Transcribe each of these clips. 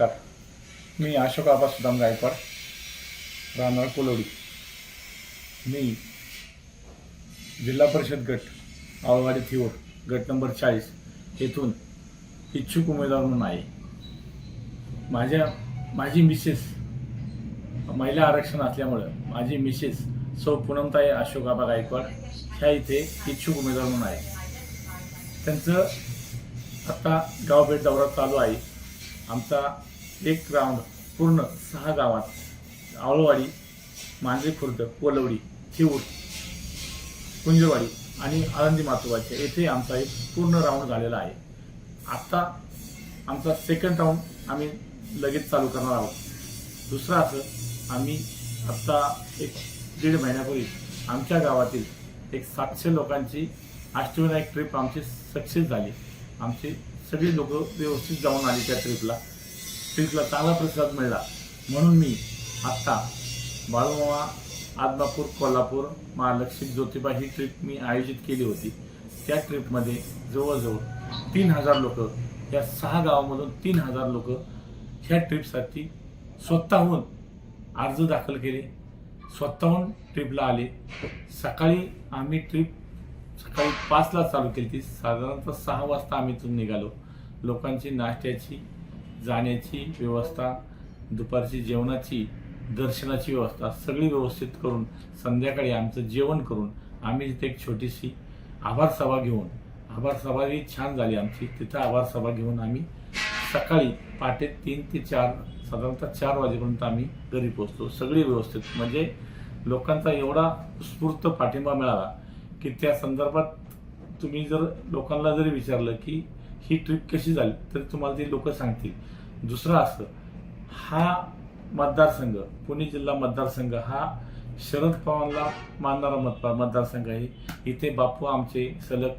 नमस्कार. मी अशोक आबा सुदाम गायकवाड राहणार कोलोडी. मी जिल्हा परिषद गट आवळवाडी थिओर गट नंबर चाळीस येथून इच्छुक उमेदवार म्हणून आहे. माझ्या माझी मिसेस महिला आरक्षण असल्यामुळं माझी मिसेस सौ पूनमताई अशोक आबा गायकवाड ह्या इथे इच्छुक उमेदवार म्हणून आहे. त्यांचं आता गावभेट दौरा चालू आहे. आमचा एक राऊंड पूर्ण सहा गावात. आवळवाडी मांजरी खुर्द कोलवडी थिऊर कुंजवाडी आणि आळंदी मातोबाच्या येथे आमचा एक पूर्ण राऊंड झालेला आहे. आत्ता आमचा सेकंड राऊंड आम्ही लगेच चालू करणार आहोत. दुसरं असं आम्ही आत्ता एक दीड महिन्यापूर्वी आमच्या गावातील एक सातशे लोकांची अष्टविनायक ट्रिप आमची सक्सेस झाली. आमची सगळी लोक व्यवस्थित जाऊन आली त्या ट्रिपला ट्रिपला चांगला प्रतिसाद मिळाला. म्हणून मी आत्ता बाळूमामा आदमापूर कोल्हापूर महालक्ष्मी ज्योतिबा ही ट्रिप मी आयोजित केली होती. त्या ट्रिपमध्ये जवळजवळ तीन हजार लोक या सहा गावामधून तीन हजार लोक ह्या ट्रिपसाठी स्वतःहून अर्ज दाखल केले. स्वतःहून ट्रिपला आले. सकाळी आम्ही ट्रिप सकाळी पाचला चालू केली ती साधारणतः सहा वाजता आम्ही इथून निघालो. लोकांची नाश्त्याची जाण्याची व्यवस्था दुपारची जेवणाची दर्शनाची व्यवस्था सगळी व्यवस्थित करून संध्याकाळी आमचं जेवण करून आम्ही तिथे एक छोटीशी आभार सभा घेऊन आभार सभा ही छान झाली आमची. तिथं आभार सभा घेऊन आम्ही सकाळी पहाटे तीन ते चार साधारणतः चार वाजेपर्यंत आम्ही घरी पोहोचतो. सगळी व्यवस्थित. म्हणजे लोकांचा एवढा उत्स्फूर्त पाठिंबा मिळाला की त्या संदर्भात तुम्ही जर लोकांना जरी विचारलं की ही ट्रिप कशी झाली तर तुम्हाला ते लोक सांगतील. दुसरं असं हा मतदारसंघ पुणे जिल्हा मतदारसंघ हा शरद पवारला मानणारा मत मतदारसंघ आहे. इथे बापू आमचे सलग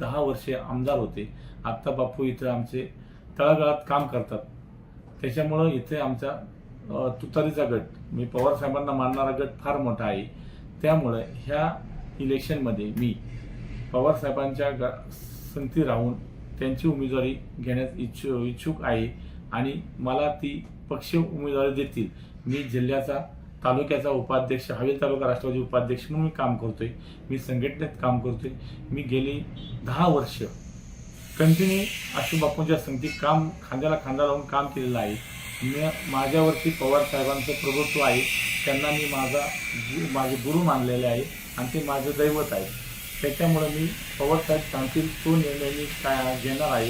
दहा वर्षे आमदार होते. आत्ता बापू इथं आमचे तळागाळात काम करतात. त्याच्यामुळं इथे आमचा तुतारीचा गट मी पवार साहेबांना मानणारा गट फार मोठा आहे. त्यामुळं ह्या इलेक्शनमध्ये मी पवार साहेबांच्या संगती राहून त्यांची उमेदवारी घेण्यास इच्छु इच्छुक आहे आणि मला ती पक्ष उमेदवारी देतील. मी जिल्ह्याचा तालुक्याचा उपाध्यक्ष हवेल तालुका राष्ट्रवादी उपाध्यक्ष म्हणून मी काम करतोय. मी संघटनेत काम करतोय. मी गेली दहा वर्ष कंटिन्यू आशू बापूंच्या संगती काम खांद्याला खांदा लावून काम केलेलं आहे. मी माझ्यावरती पवार साहेबांचं प्रभुत्व आहे. त्यांना मी माझा गु- माझे गुरु मानलेले आहे आणि ते माझं दैवत आहे. त्याच्यामुळे मी पवार साहेब सांगतील तो निर्णय मी काय घेणार आहे.